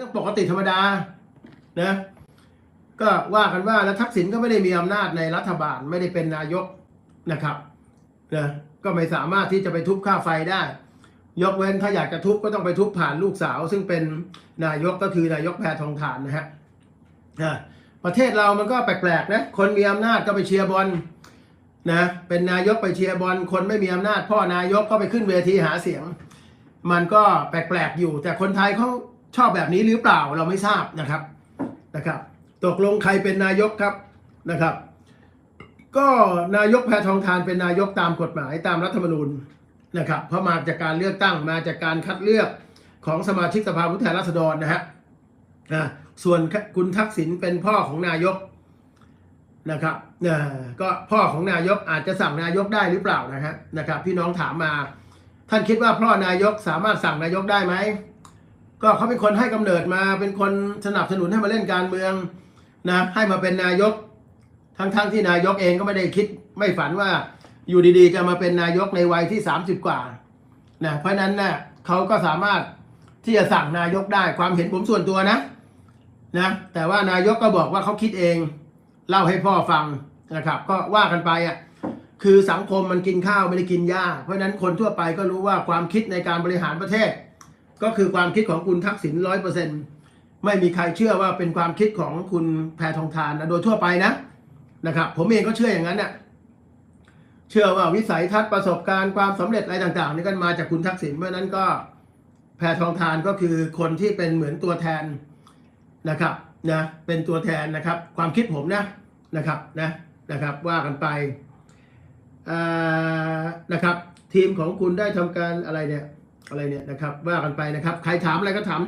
รื่องปกติธรรมดานะก็ว่ากันว่าแล้วทักษิณก็ไม่ได้มีอำนาจในรัฐบาลไม่ได้เป็นนายกนะครับนะก็ไม่สามารถที่จะไปทุบค่าไฟได้ ยกเว้นถ้าอยากจะทุบก็ต้องไปทุบผ่านลูกสาว ซึ่งเป็นนายกก็คือนายกแพทองทานนะฮะอ่าประเทศเรามันก็แปลกๆนะคนมีอำนาจก็ไปเชียร์บอลนะเป็นนายกไปเชียร์บอลคนไม่มีอำนาจ พ่อนายกก็ไปขึ้นเวทีหาเสียง มันก็แปลกๆอยู่ แต่คนไทยเขา ชอบแบบนี้หรือเปล่าเราไม่ทราบนะครับนะครับตกลงใครเป็นนายกครับนะครับ ก็นายกแพทองทานเป็นนายกตามกฎหมายตามรัฐธรรมนูญนะครับเพราะมาจากการเลือกตั้งมาจากการคัดเลือกของสมาชิกสภาผู้แทนราษฎรนะฮะอ่าส่วนคุณทักษิณเป็นพ่อของนายกนะครับอ่าก็พ่อของนายกอาจจะสั่งนายกได้หรือเปล่านะฮะนะครับพี่น้องถามมา ท่านคิดว่าพ่อนายกสามารถสั่งนายกได้ไหม ก็เขาเป็นคนให้กำเนิดมาเป็นคนสนับสนุนให้มาเล่นการเมืองนะให้มาเป็นนายก ทั้งๆทที่นายกเองก็ไม่ได้คิดไม่ฝันว่าอยู่ดีๆ จะมาเป็นนายกในวัยที่ 30 กว่านะเพราะฉะนั้นนะ่ะเขาก็สามารถที่จะสั่งนายกได้ความเห็นผมส่วนตัวนะนะแต่ว่านายกก็บอกว่าเขาคิดเอง เล่าให้พ่อฟังนะครับ ก็ว่ากันไปอะคือสังคมมันกินข้าวไม่ได้กินหญ้า เพราะฉะนั้นคนทั่วไปก็รู้ว่าความคิดในการบริหารประเทศ ก็คือความคิดของคุณทักษิณร้อยเปอร์เซ็นไม่มีใครเชื่อว่าเป็นความคิดของคุณแพทองทานนะโดยทั่วไปนะนะครับ ผมเองก็เชื่ออย่างนั้นเน่ะเชื่อว่าวิสัยทัศน์ประสบการณ์ความสำเร็จอะไรต่างๆนี่ก็มาจากคุณทักษิณเพราะนั้นก็แพทองทานก็คือคนที่เป็นเหมือนตัวแทนนะครับนะเป็นตัวแทนนะครับ ความคิดผมนะนะครับนะนะครับว่ากันไปนะครับ ทีมของคุณได้ทำการอะไรเนี่ย อะไรเนี่ยนะครับว่ากันไปนะครับ ใครถามอะไรก็ถาม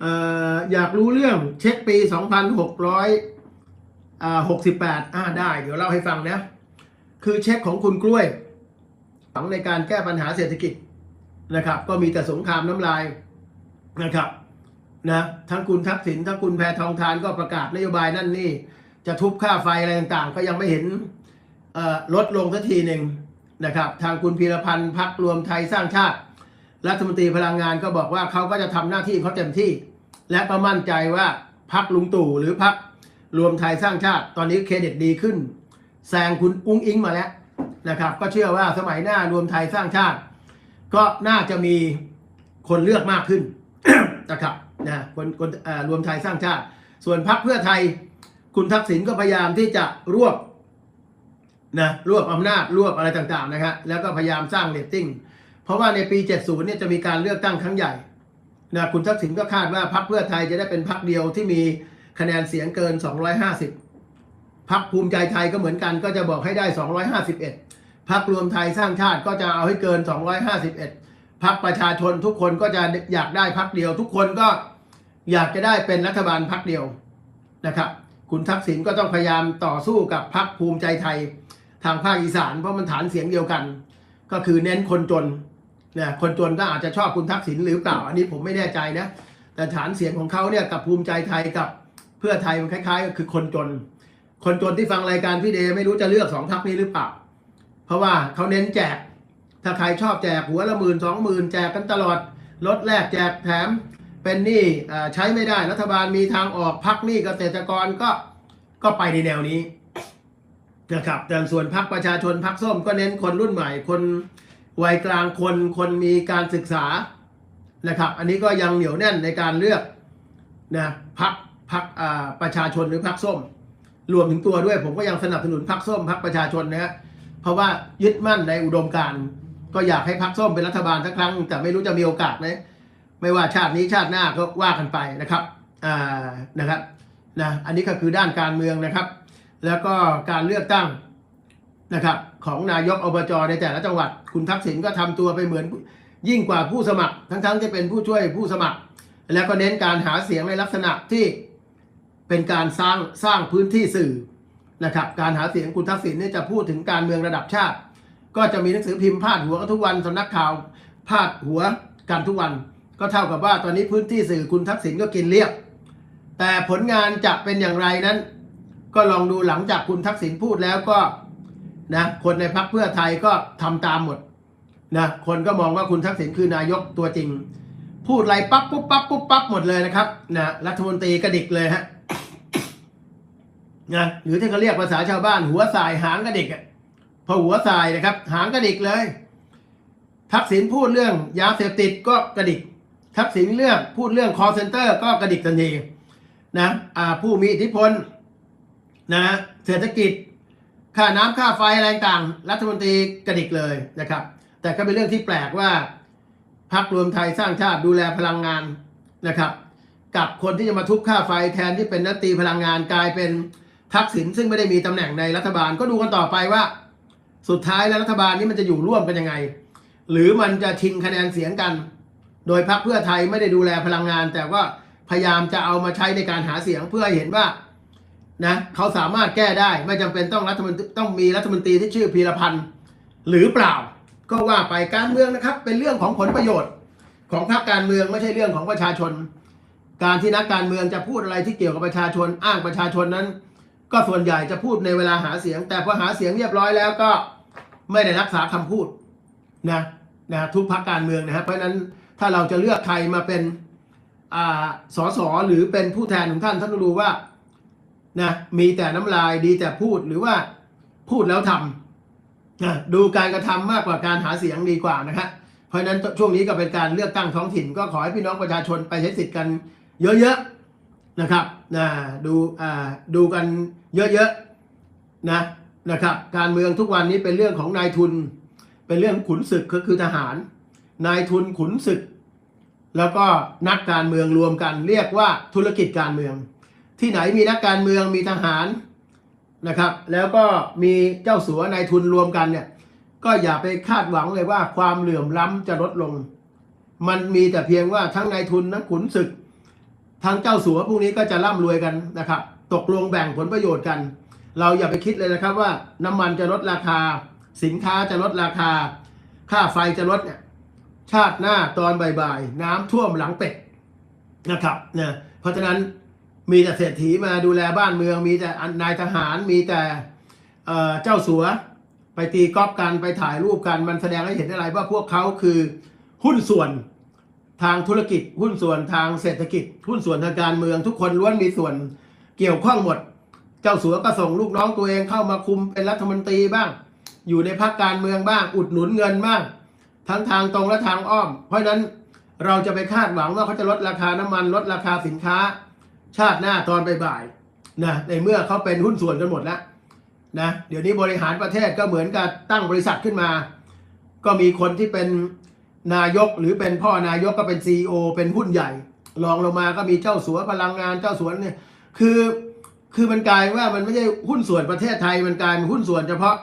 เอ่ออยากรู้เรื่องเช็คปี 2600อ่า68อ่าได้ เดี๋ยวเล่าให้ฟังนะ คือเช็คของคุณกล้วยฝังในการแก้ปัญหาเศรษฐกิจนะครับ ก็มีแต่สงครามน้ำลายนะครับนะทั้งคุณทักษิณทั้งคุณแพทองทานก็ประกาศนโยบายนั่นนี่ จะทุบค่าไฟอะไรต่างๆ ก็ยังไม่เห็นลดลงสักทีหนึ่งนะครับ ทางคุณพีรพันธ์พักรวมไทยสร้างชาติ รัฐมนตรีพลังงานก็บอกว่าเขาก็จะทำหน้าที่เขาเต็มที่ และก็มั่นใจว่าพักลุงตู่หรือพักรวมไทยสร้างชาติตอนนี้เครดิตดีขึ้นแซงคุณอุ้งอิงมาแล้วนะครับ ก็เชื่อว่าสมัยหน้ารวมไทยสร้างชาติ ก็น่าจะมีคนเลือกมากขึ้นนะครับนะคนคนเอ่อรวมไทยสร้างชาติ ส่วนพักเพื่อไทยคุณทักษิณก็พยายามที่จะรวบนะรวบอำนาจรวบอะไรต่างๆนะครับแล้วก็พยายามสร้างเรตติ้ง เพราะว่าในปี 70 เนี่ยจะมีการเลือกตั้งครั้งใหญ่นะคุณทักษิณก็คาดว่าพรรคเพื่อไทยจะได้เป็นพรรคเดียวที่มีคะแนนเสียงเกิน 250พรรคภูมิใจไทยก็เหมือนกันก็จะบอกให้ได้ 251พรรครวมไทยสร้างชาติก็จะเอาให้เกิน 251พรรคประชาชนทุกคนก็จะอยากได้พรรคเดียว ทุกคนก็อยากจะได้เป็นรัฐบาลพรรคเดียวนะครับ คุณทักษิณก็ต้องพยายามต่อสู้กับพรรคภูมิใจไทย ทางภาคอีสานเพราะมันฐานเสียงเดียวกัน ก็คือเน้นคนจน นะคนจนก็อาจจะชอบคุณทักษิณหรือเปล่า อันนี้ผมไม่แน่ใจนะ แต่ฐานเสียงของเขาเนี่ยกับภูมิใจไทยกับเพื่อไทยมันคล้ายๆก็คือคนจน คนจนที่ฟังรายการพี่เดย์ไม่รู้จะเลือกสองพักนี้หรือเปล่า เพราะว่าเขาเน้นแจก ถ้าใครชอบแจกหัวละหมื่นสองหมื่นแจกกันตลอดลดแลกแจกแถมเป็นหนี้ใช้ไม่ได้รัฐบาลมีทางออกพักหนี้เกษตรกรก็ก็ไปในแนวนี้นะครับแต่ส่วนพรรคประชาชนพรรคส้มก็เน้นคนรุ่นใหม่คน วัยกลางคนคนมีการศึกษานะครับ อันนี้ก็ยังเหนียวแน่นในการเลือกนะพรรคพรรคประชาชนหรือพรรคส้ม รวมถึงตัวด้วย ผมก็ยังสนับสนุนพรรคส้มพรรคประชาชนนะฮะเพราะว่ายึดมั่นในอุดมการณ์ก็อยากให้พรรคส้มเป็นรัฐบาลสักครั้ง แต่ไม่รู้จะมีโอกาสไหมไม่ว่าชาตินี้ชาติหน้าก็ว่ากันไปนะครับอ่านะครับนะอันนี้ก็คือด้านการเมืองนะครับ แล้วก็การเลือกตั้ง นะครับของนายกอบจในแต่ละจังหวัด คุณทักษิณก็ทำตัวไปเหมือนยิ่งกว่าผู้สมัคร ทั้งๆที่เป็นผู้ช่วยผู้สมัคร แล้วก็เน้นการหาเสียงในลักษณะที่เป็นการสร้างสร้างพื้นที่สื่อนะครับการหาเสียงคุณทักษิณนี่จะพูดถึงการเมืองระดับชาติ ก็จะมีหนังสือพิมพ์พาดหัวกันทุกวันสำนักข่าวพาดหัวกันทุกวัน ก็เท่ากับว่าตอนนี้พื้นที่สื่อคุณทักษิณก็กินเรียบแต่ผลงานจะเป็นอย่างไรนั้น ก็ลองดูหลังจากคุณทักษิณพูดแล้วก็ นะคนในพักเพื่อไทยก็ทำตามหมดนะคนก็มองว่าคุณทักษิณคือนายกตัวจริง พูดอะไรปั๊บปุ๊บปั๊บปุ๊บปั๊บหมดเลยนะครับนะรัฐมนตรีกระดิกเลยฮะนะหรือที่เขาเรียกภาษาชาวบ้าน หัวสายหางกระดิกอะพอหัวสายนะครับ หางกระดิกเลย ทักษิณพูดเรื่องยาเสพติดก็กระดิก ทักษิณเรื่องพูดเรื่อง call center ก็กระดิกทันทีนะอ่าผู้มีอิทธิพลนะเศรษฐกิจ ค่าน้ำค่าไฟอะไรต่างรัฐมนตรีกระดิกเลยนะครับ แต่ก็เป็นเรื่องที่แปลกว่าพรรครวมไทยสร้างชาติดูแลพลังงานนะครับ กับคนที่จะมาทุบค่าไฟแทนที่เป็นนัตตีพลังงานกลายเป็นทักษิณซึ่งไม่ได้มีตำแหน่งในรัฐบาลก็ดูกันต่อไปว่า สุดท้ายแล้วรัฐบาลนี้มันจะอยู่ร่วมกันยังไง หรือมันจะชิงคะแนนเสียงกัน โดยพรรคเพื่อไทยไม่ได้ดูแลพลังงาน แต่ว่าพยายามจะเอามาใช้ในการหาเสียงเพื่อให้เห็นว่า นะเขาสามารถแก้ได้ไม่จำเป็นต้องรัฐมนตรีต้องมีรัฐมนตรีที่ชื่อพีรพันธ์หรือเปล่า ก็ว่าไปการเมืองนะครับ เป็นเรื่องของผลประโยชน์ ของพรรคการเมืองไม่ใช่เรื่องของประชาชน การที่นักการเมืองจะพูดอะไรที่เกี่ยวกับประชาชนอ้างประชาชนนั้น ก็ส่วนใหญ่จะพูดในเวลาหาเสียง แต่พอหาเสียงเรียบร้อยแล้วก็ไม่ได้รักษาคำพูดนะนะทุกพรรคการเมืองนะครับเพราะฉะนั้นถ้าเราจะเลือกใครมาเป็นอ่าสสหรือเป็นผู้แทนของท่านท่านต้องดูว่า นะมีแต่น้ำลายดีแต่พูดหรือว่าพูดแล้วทำนะดูการกระทำมากกว่าการหาเสียงดีกว่านะครับเพราะนั้นช่วงนี้ก็เป็นการเลือกตั้งท้องถิ่น ก็ขอให้พี่น้องประชาชนไปใช้สิทธิ์กันเยอะๆนะครับนะดูอ่าดูกันเยอะๆนะนะครับการเมืองทุกวันนี้เป็นเรื่องของนายทุน เป็นเรื่องขุนศึกก็คือทหาร นายทุนขุนศึก แล้วก็นักการเมืองรวมกันเรียกว่าธุรกิจการเมือง ที่ไหนมีนักการเมืองมีทหารนะครับ แล้วก็มีเจ้าสัวนายทุนรวมกันเนี่ยก็อย่าไปคาดหวังเลยว่าความเหลื่อมล้ำจะลดลง มันมีแต่เพียงว่าทั้งนายทุนทั้งขุนศึก ทั้งเจ้าสัวพวกนี้ก็จะร่ำรวยกันนะครับ ตกลงแบ่งผลประโยชน์กัน เราอย่าไปคิดเลยนะครับว่าน้ำมันจะลดราคา สินค้าจะลดราคา ค่าไฟจะลดเนี่ยชาติหน้าตอนบ่ายๆน้ำท่วมหลังเป็ดนะครับเนี่ยเพราะฉะนั้น มีแต่เศรษฐีมาดูแลบ้านเมือง มีแต่นายทหาร มีแต่เจ้าสัว ไปตีกอล์ฟกันไปถ่ายรูปกัน มันแสดงให้เห็นอะไรว่าพวกเขาคือหุ้นส่วนทางธุรกิจ หุ้นส่วนทางเศรษฐกิจ หุ้นส่วนทางการเมือง ทุกคนล้วนมีส่วนเกี่ยวข้องหมด เจ้าสัวก็ส่งลูกน้องตัวเองเข้ามาคุมเป็นรัฐมนตรีบ้าง อยู่ในพรรคการเมืองบ้าง อุดหนุนเงินบ้าง ทั้งทางตรงและทางอ้อม เพราะฉะนั้นเราจะไปคาดหวังว่าเขาจะลดราคาน้ำมันลดราคาสินค้า ชาติหน้าตอนบ่ายๆนะในเมื่อเขาเป็นหุ้นส่วนกันหมดแล้วนะเดี๋ยวนี้บริหารประเทศก็เหมือนกับตั้งบริษัทขึ้นมา ก็มีคนที่เป็นนายกหรือเป็นพ่อนายกก็เป็นซีอเป็นหุ้นใหญ่รองลงมาก็มีเจ้าสัวพลังงานเจ้าสัวเนี่ยคือคือมันกลายว่ามันไม่ใช่หุ้นส่วนประเทศไทยมันกลายเป็นหุ้นส่วนเฉพาะ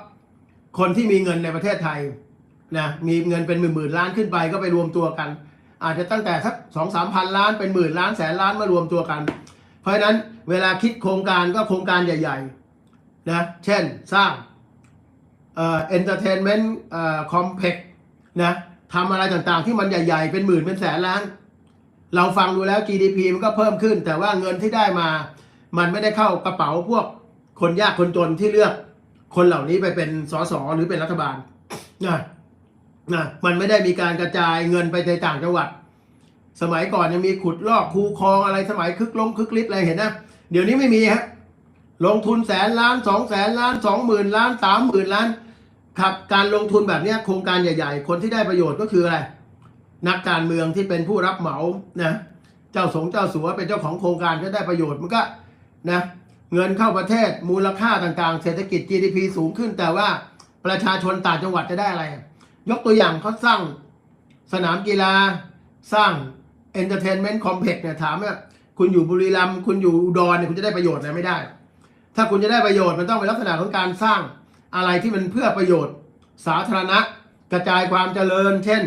คนที่มีเงินในประเทศไทยนะมีเงินเป็นหมื่นหมื่นล้านขึ้นไปก็ไปรวมตัวกัน อาจจะตั้งแต่สักสองสามพันล้านเป็นหมื่นล้านแสนล้านมารวมตัวกัน เพราะฉะนั้นเวลาคิดโครงการก็โครงการใหญ่ๆนะเช่นสร้างเอ่อ entertainment เอ่อ complex นะทำอะไรต่างๆที่มันใหญ่ๆ เป็นหมื่นเป็นแสนล้าน เราฟังดูแล้ว GDP มันก็เพิ่มขึ้น แต่ว่าเงินที่ได้มา มันไม่ได้เข้ากระเป๋าพวกคนยากคนจนที่เลือกคนเหล่านี้ไปเป็นสสหรือเป็นรัฐบาลนะนะมันไม่ได้มีการกระจายเงินไปในต่างจังหวัด สมัยก่อนยังมีขุดลอกคูคลองอะไรสมัยคึกลงคึกฤทธิ์อะไรเห็นนะเดี๋ยวนี้ไม่มีฮะลงทุนแสนล้านสองแสนล้านสองหมื่นล้านสามหมื่นล้านครับการลงทุนแบบนี้โครงการใหญ่ๆ คนที่ได้ประโยชน์ก็คืออะไร นักการเมืองที่เป็นผู้รับเหมานะเจ้าสงเจ้าสัวเป็นเจ้าของโครงการก็ได้ประโยชน์มันก็นะเงินเข้าประเทศมูลค่าต่างๆ เศรษฐกิจ GDP สูงขึ้น แต่ว่าประชาชนต่างจังหวัดจะได้อะไร ยกตัวอย่างเขาสร้างสนามกีฬาสร้าง Entertainment Complex เนี่ยถามว่าคุณอยู่บุรีรัมย์คุณอยู่อุดรเนี่ยคุณจะได้ประโยชน์อะไรไม่ได้ ถ้าคุณจะได้ประโยชน์มันต้องเป็นลักษณะของการสร้างอะไรที่มันเพื่อประโยชน์ สาธารณะ กระจายความเจริญ เช่น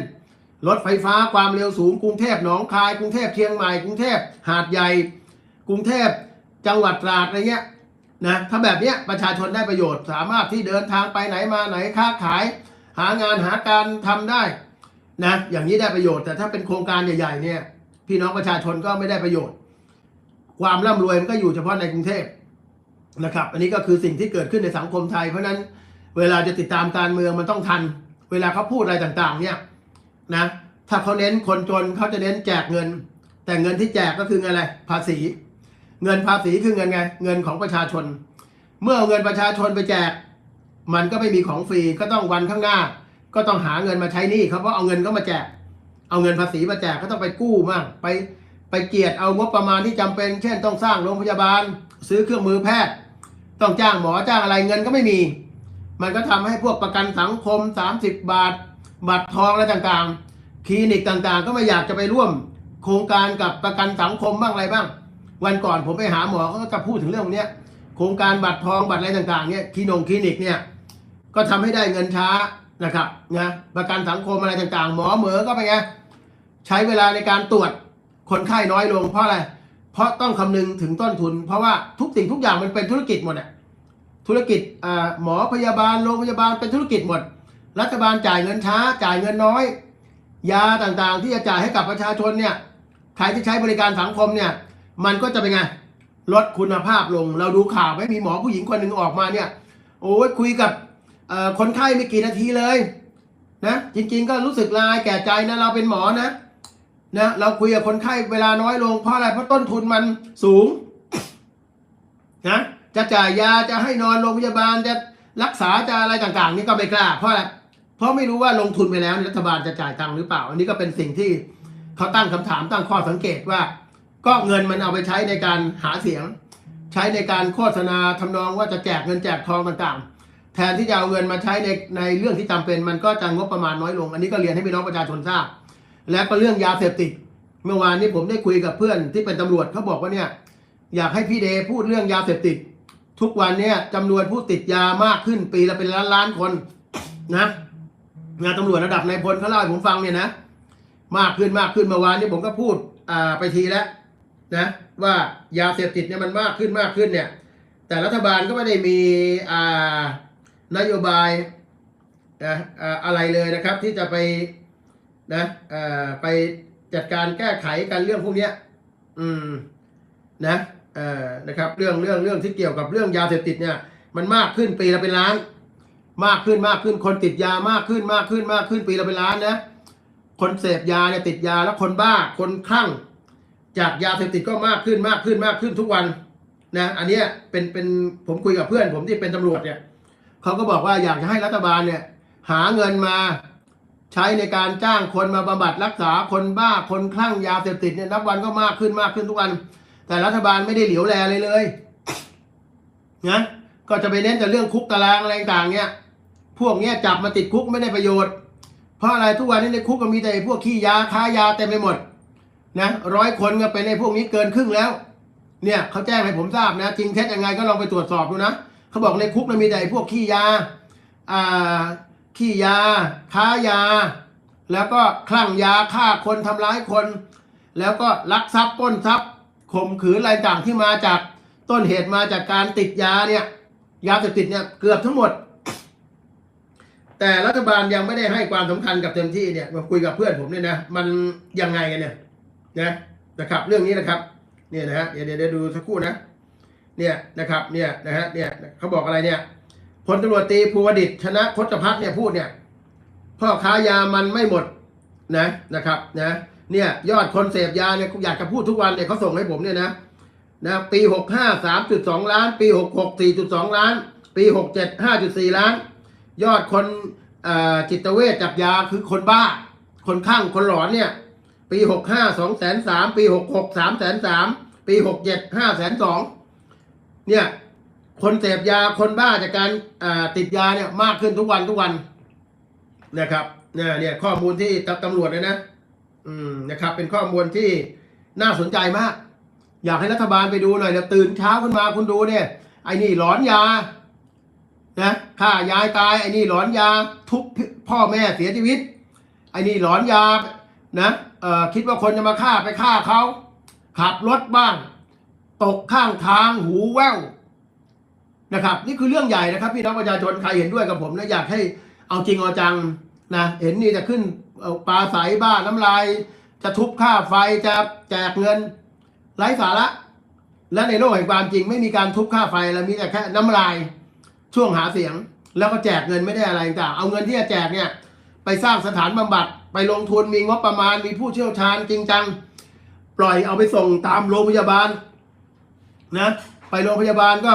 รถไฟฟ้าความเร็วสูงกรุงเทพหนองคาย กรุงเทพเชียงใหม่กรุงเทพหาดใหญ่ กรุงเทพจังหวัดตราดอะไรเงี้ยนะถ้าแบบเนี้ยประชาชนได้ประโยชน์สามารถที่เดินทางไปไหนมาไหนค้าขาย หางานหาการทำได้นะอย่างนี้ได้ประโยชน์แต่ถ้าเป็นโครงการใหญ่ ๆเนี่ย พี่น้องประชาชนก็ไม่ได้ประโยชน์ ความร่ำรวยมันก็อยู่เฉพาะในกรุงเทพนะครับ อันนี้ก็คือสิ่งที่เกิดขึ้นในสังคมไทย เพราะนั้นเวลาจะติดตามการเมืองมันต้องทัน เวลาเขาพูดอะไรต่างๆ เนี่ยนะถ้าเขาเน้นคนจนเขาจะเน้นแจกเงิน แต่เงินที่แจกก็คือเงินอะไร ภาษี เงินภาษีคือเงินไง เงินของประชาชน เมื่อเอาเงินประชาชนไปแจก มันก็ไม่มีของฟรีก็ต้องวันข้างหน้า ก็ต้องหาเงินมาใช้หนี้เขาเพราะเอาเงินก็มาแจก เอาเงินภาษีมาแจกก็ต้องไปกู้มั่งไปไปเจียดเอางบประมาณที่จำเป็น เช่นต้องสร้างโรงพยาบาล ซื้อเครื่องมือแพทย์ ต้องจ้างหมอจ้างอะไรเงินก็ไม่มี มันก็ทำให้พวกประกันสังคม 30 บาท บัตรทองอะไรต่างๆ คลินิกต่างๆ ก็ไม่อยากจะไปร่วม โครงการกับประกันสังคมบ้างอะไรบ้าง วันก่อนผมไปหาหมอเขาก็จะพูดถึงเรื่องเนี้ยโครงการบัตรทองบัตรอะไรต่างๆเนี่ยคลินงคลินิกเนี่ยก็ทำให้ได้เงินช้านะครับนะประกันสังคมอะไรต่างๆ หมอเหมอก็ไปนไง ใช้เวลาในการตรวจคนไข้น้อยลงเพราะอะไร เพราะต้องคำนึงถึงต้นทุน เพราะว่าทุกสิ่งทุกอย่างมันเป็นธุรกิจหมดอะธุรกิจหมอพยาบาลโรงพยาบาลเป็นธุรกิจหมด รัฐบาลจ่ายเงินช้าจ่ายเงินน้อย ยาต่างๆ ที่จะจ่ายให้กับประชาชนเนี่ยใครที่ใช้บริการสังคมเนี่ย มันก็จะเป็นไงลดคุณภาพลง เราดูข่าวไหมมีหมอผู้หญิงคนหนึ่งออกมาเนี่ย โอ้ยคุยกับคนไข้ไม่กี่นาทีเลยนะจริงๆก็รู้สึกลายแก่ใจนะเราเป็นหมอนะ นะเราคุยกับคนไข้เวลาน้อยลงเพราะอะไรเพราะต้นทุนมันสูงนะจะจ่ายยาจะให้นอนโรงพยาบาลจะรักษาจะอะไรต่างๆ นี่ก็ไม่กล้า เพราะอะไรเพราะไม่รู้ว่าลงทุนไปแล้วรัฐบาลจะจ่ายตังค์หรือเปล่า อันนี้ก็เป็นสิ่งที่เขาตั้งคำถามตั้งข้อสังเกตว่า ก็เงินมันเอาไปใช้ในการหาเสียง ใช้ในการโฆษณาทำนองว่าจะแจกเงินแจกทองต่างๆ แทนที่จะเอาเงินมาใช้ในในเรื่องที่จำเป็น มันก็จะงบประมาณน้อยลง อันนี้ก็เรียนให้พี่น้องประชาชนทราบ และก็เรื่องยาเสพติด เมื่อวานนี้ผมได้คุยกับเพื่อนที่เป็นตำรวจเขาบอกว่าเนี่ยอยากให้พี่เดพูดเรื่องยาเสพติด ทุกวันเนี่ยจำนวนผู้ติดยามากขึ้นปีละเป็นล้านล้านคนนะงานตำรวจระดับนายพลเขาเล่าให้ผมฟังเนี่ยนะมากขึ้นมากขึ้นเมื่อวานนี้ผมก็พูดอ่าไปทีแล้วนะว่ายาเสพติดเนี่ยมันมากขึ้นมากขึ้นเนี่ย แต่รัฐบาลก็ไม่ได้มีอ่านโยบายนะอะไรเลยนะครับ ที่จะไป นะอ่าไปจัดการแก้ไขกันเรื่องพวกนี้อืมนะเออนะครับเรื่องเรื่องเรื่องที่เกี่ยวกับเรื่องยาเสพติดเนี่ยมันมากขึ้นปีละเป็นล้าน มากขึ้นมากขึ้นคนติดยามากขึ้นมากขึ้นมากขึ้นปีละเป็นล้านนะคนเสพยาเนี่ยติดยาแล้วคนบ้าคนคลั่ง จากยาเสพติดก็มากขึ้นมากขึ้นมากขึ้นทุกวันนะอันนี้เป็นเป็นผมคุยกับเพื่อน ผมที่เป็นตำรวจเนี่ยเขาก็บอกว่าอยากจะให้รัฐบาลเนี่ยหาเงินมา ใช้ในการจ้างคนมาบำบัดรักษาคนบ้าคนคลั่งยาเสพติดเนี่ยนับวันก็มากขึ้นมากขึ้นทุกวัน แต่รัฐบาลไม่ได้เหลียวแลเลยเลยนะก็จะไปเน้นแต่เรื่องคุกตารางอะไรต่างเนี่ยพวกเนี้ยจับมาติดคุกไม่ได้ประโยชน์ เพราะอะไรทุกวันนี้ในคุกก็มีแต่ไอ้พวกขี้ยาค้ายาเต็มไปหมดนะร้อยคนก็เป็นในพวกนี้เกินครึ่งแล้ว เนี่ยเขาแจ้งให้ผมทราบนะจริงเท็จยังไงก็ลองไปตรวจสอบดูนะเขาบอกในคุกมันมีแต่ไอ้พวกขี้ยาอ่า ขี้ยา ค้ายา แล้วก็คลั่งยาฆ่าคนทำร้ายคน แล้วก็ลักทรัพย์ปล้นทรัพย์ข่มขืนอะไรต่างที่มาจากต้นเหตุมาจากการติดยาเนี่ยยาเสพติดเนี่ยเกือบทั้งหมด แต่รัฐบาลยังไม่ได้ให้ความสำคัญกับเต็มที่เนี่ยมาคุยกับเพื่อนผมเนี่ยนะมันยังไงกันเนี่ยนะนะครับ เรื่องนี้นะครับ เนี่ยนะฮะเดี๋ยวเดี๋ยวดูสักครู่นะ เนี่ยนะครับ เนี่ยนะฮะเนี่ยเขาบอกอะไรเนี่ย พลตำรวจตีภูวดิษฐ์ชนะพจพัฒน์เนี่ยพูดเนี่ยพ่อค้ายามันไม่หมดนะนะครับนะเนี่ยยอดคนเสพยาเนี่ยอยากจะพูดทุกวันเนี่ยเขาส่งให้ผมเนี่ยนะนะปีหกห้าสามจุดสองล้าน ปีหกหกสี่จุดสองล้าน ปีหกเจ็ดห้าจุดสี่ล้าน ยอดคนจิตเวชจับยาคือคนบ้า คนข้างคนหลอนเนี่ย ปีหกห้าสองแสนสามปีหกหกสามแสนสามปีหกเจ็ดห้าแสนสองเนี่ย คนเสพยาคนบ้าจากการติดยาเนี่ยมากขึ้นทุกวันทุกวันนะครับเนี่ยเนี่ยข้อมูลที่ตตำรวจเลยนะอืมนะครับ เป็นข้อมูลที่น่าสนใจมาก อยากให้รัฐบาลไปดูหน่อยเดี๋ยวตื่นเช้าขึ้นมาคุณดูเนี่ยไอ้นี่หลอนยานะฆ่ายายตายไอ้นี่หลอนยาทุบพ่อแม่เสียชีวิตไอ้นี่หลอนยานะเอ่อคิดว่าคนจะมาฆ่าไปฆ่าเขาขับรถบ้าง ตกข้างทางหูแว่ว นะครับนี่คือเรื่องใหญ่นะครับ พี่น้องประชาชนใครเห็นด้วยกับผมนะอยากให้เอาจริงเอาจังนะเห็นนี่จะขึ้นปลาใสบ้านน้ำลาย จะทุบค่าไฟจะแจกเงินไร้สาระ และในโลกแห่งความจริงไม่มีการทุบค่าไฟแล้วมีแต่แค่น้ำลายช่วงหาเสียง แล้วก็แจกเงินไม่ได้อะไรต่างเอาเงินที่จะแจกเนี่ยไปไปสร้างสถานบำบัดไปลงทุนมีงบประมาณมีผู้เชี่ยวชาญจริงจัง ปล่อยเอาไปส่งตามโรงพยาบาลนะไปโรงพยาบาลก็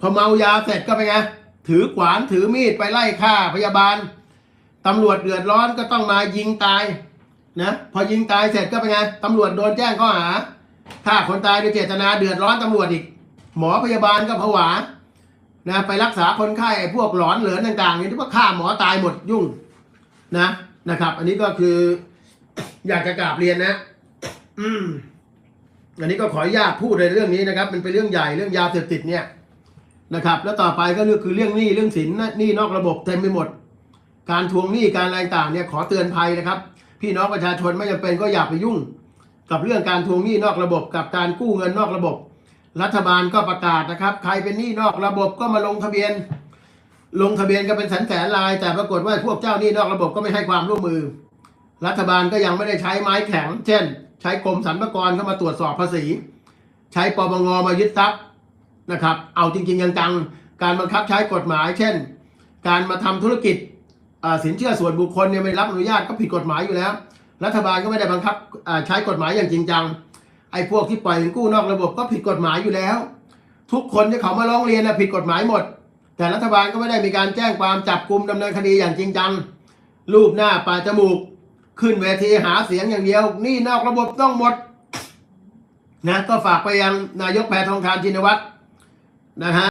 พอเมายาเสร็จก็ไปไงถือขวานถือมีดไปไล่ฆ่าพยาบาลตำรวจเดือดร้อนก็ต้องมายิงตายนะพอยิงตายเสร็จก็ไปไงตำรวจโดนแจ้งข้อหาฆ่าคนตายโดยเจตนาเดือดร้อนตำรวจอีก หมอพยาบาลก็ผวานะไปรักษาคนไข้ไอ้พวกหลอนเหลือต่างๆนี่ที่ว่าฆ่าหมอตายหมดยุ่งนะนะครับ อันนี้ก็คือ อยากจะกราบเรียนนะ อืมอันนี้ก็ขออนุญาตพูดในเรื่องนี้นะครับ มันเป็นเรื่องใหญ่เรื่องยาเสพติดเนี่ย นะครับ แล้วต่อไปก็เรื่องคือเรื่องหนี้เรื่องสินหนี้นอกระบบเต็มไปหมด การทวงหนี้การอะไรต่างเนี่ยขอเตือนภัยนะครับ พี่น้องประชาชนไม่จำเป็นก็อย่าไปยุ่ง กับเรื่องการทวงหนี้นอกระบบ กับการกู้เงินนอกระบบ รัฐบาลก็ประกาศนะครับ ใครเป็นหนี้นอกระบบก็มาลงทะเบียน ลงทะเบียนก็เป็นแสนแสนราย แต่ปรากฏว่าพวกเจ้าหนี้นอกระบบก็ไม่ให้ความร่วมมือ รัฐบาลก็ยังไม่ได้ใช้ไม้แข็ง เช่น ใช้กรมสรรพากรเข้ามาตรวจสอบภาษี ใช้ปปงมายึดทรัพย์ นะครับ เอาจริงๆจังๆการบังคับใช้กฎหมาย เช่น การมาทำธุรกิจสินเชื่อส่วนบุคคลเนี่ยไม่รับอนุญาตก็ผิดกฎหมายอยู่แล้ว รัฐบาลก็ไม่ได้บังคับใช้กฎหมายอย่างจริงจังไอ้พวกที่ปล่อยเงินกู้นอกระบบก็ผิดกฎหมายอยู่แล้ว ทุกคนที่เขามาร้องเรียนนะผิดกฎหมายหมด แต่รัฐบาลก็ไม่ได้มีการแจ้งความจับกลุ่มดำเนินคดีอย่างจริงจังรูปหน้าปาจมูก ขึ้นเวทีหาเสียงอย่างเดียว นี่นอกระบบต้องหมดนะก็ฝากไปยังนายกแพทองทานชินวัตร นะฮะ